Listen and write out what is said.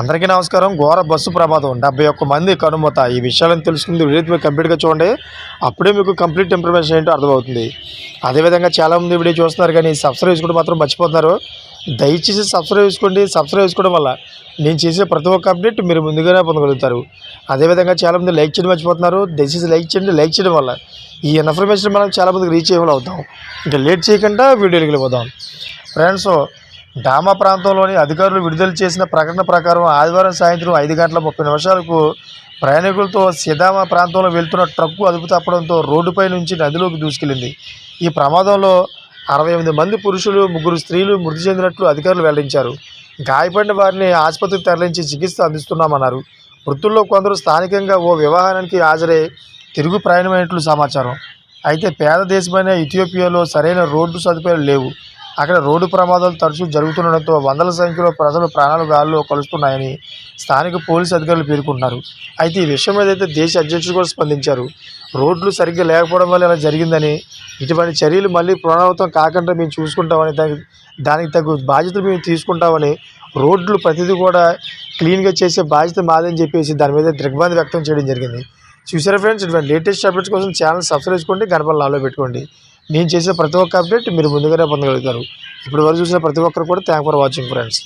అందరికీ నమస్కారం. ఘోర బస్సు ప్రమాదం. డెబ్బై ఒక్క మంది కనుమత. ఈ విషయాలను తెలుసుకుంది వీడియో మీరు కంప్లీట్గా చూడండి. అప్పుడే మీకు కంప్లీట్ ఇన్ఫర్మేషన్ ఏంటో అర్థమవుతుంది. అదేవిధంగా చాలామంది వీడియో చూస్తున్నారు కానీ సబ్స్క్రైబ్ చేసుకుంటే మాత్రం మర్చిపోతున్నారు. దయచేసి సబ్స్క్రైబ్ చేసుకోండి. సబ్స్క్రైబ్ చేసుకోవడం వల్ల నేను చేసే ప్రతి ఒక్క అప్డేట్ మీరు ముందుగానే పొందగలుగుతారు. అదేవిధంగా చాలామంది లైక్ చేయడం మర్చిపోతున్నారు. దయచేసి లైక్ చేయండి. లైక్ చేయడం వల్ల ఈ ఇన్ఫర్మేషన్ మనం చాలామందికి రీచ్ చేయగలవుతాం అవుతాం. ఇంకా లేట్ చేయకుండా వీడియోకి వెళ్ళిపోదాం. ఫ్రెండ్స్ డామా ప్రాంతంలోని అధికారులు విడుదల చేసిన ప్రకటన ప్రకారం ఆదివారం సాయంత్రం ఐదు గంటల ముప్పై నిమిషాలకు ప్రయాణికులతో సిదామా ప్రాంతంలో వెళ్తున్న ట్రక్కు అదుపు తప్పడంతో రోడ్డుపై నుంచి నదిలోకి దూసుకెళ్ళింది ఈ ప్రమాదంలో అరవై ఎనిమిది మంది పురుషులు ముగ్గురు స్త్రీలు మృతి చెందినట్లు అధికారులు వెల్లడించారు. గాయపడిన వారిని ఆసుపత్రికి తరలించి చికిత్స అందిస్తున్నామన్నారు. మృతుల్లో కొందరు స్థానికంగా ఓ వివాహానికి హాజరై తిరుగు ప్రయాణమైనట్లు సమాచారం. అయితే పేద దేశమైన ఇథియోపియాలో సరైన రోడ్డు సదుపాయాలు లేవు. అక్కడ రోడ్డు ప్రమాదాలు తరచూ జరుగుతుండటంతో వందల సంఖ్యలో ప్రజలు ప్రాణాలు గాల్లో కలుస్తున్నాయని స్థానిక పోలీసు అధికారులు పేర్కొంటున్నారు అయితే ఈ విషయం మీద అయితే దేశ అధ్యక్షుడు కూడా స్పందించారు. రోడ్లు సరిగ్గా లేకపోవడం వల్ల ఇలా జరిగిందని ఇటువంటి చర్యలు మళ్ళీ పునరావృతం కాకుండా మేము చూసుకుంటామని దానికి దానికి తగు బాధ్యతలు మేము తీసుకుంటామని రోడ్లు ప్రతిదీ కూడా క్లీన్గా చేసే బాధ్యత మాదని చెప్పేసి దాని మీద దిగ్భ్రాంతి వ్యక్తం చేయడం జరిగింది. చూసారా ఫ్రెండ్స్ ఇటువంటి లేటెస్ట్ అప్డేట్స్ కోసం ఛానల్ సబ్స్క్రైబ్ చేసుకోండి గణపల్ లాలో పెట్టుకోండి. నేను చేసే ప్రతి ఒక్క అప్డేట్ మీరు ముందుగానే పొందగలుగుతారు. ఇప్పుడు వరకు చూసిన ప్రతి ఒక్కరు కూడా థ్యాంక్ ఫర్ వాచింగ్ ఫ్రెండ్స్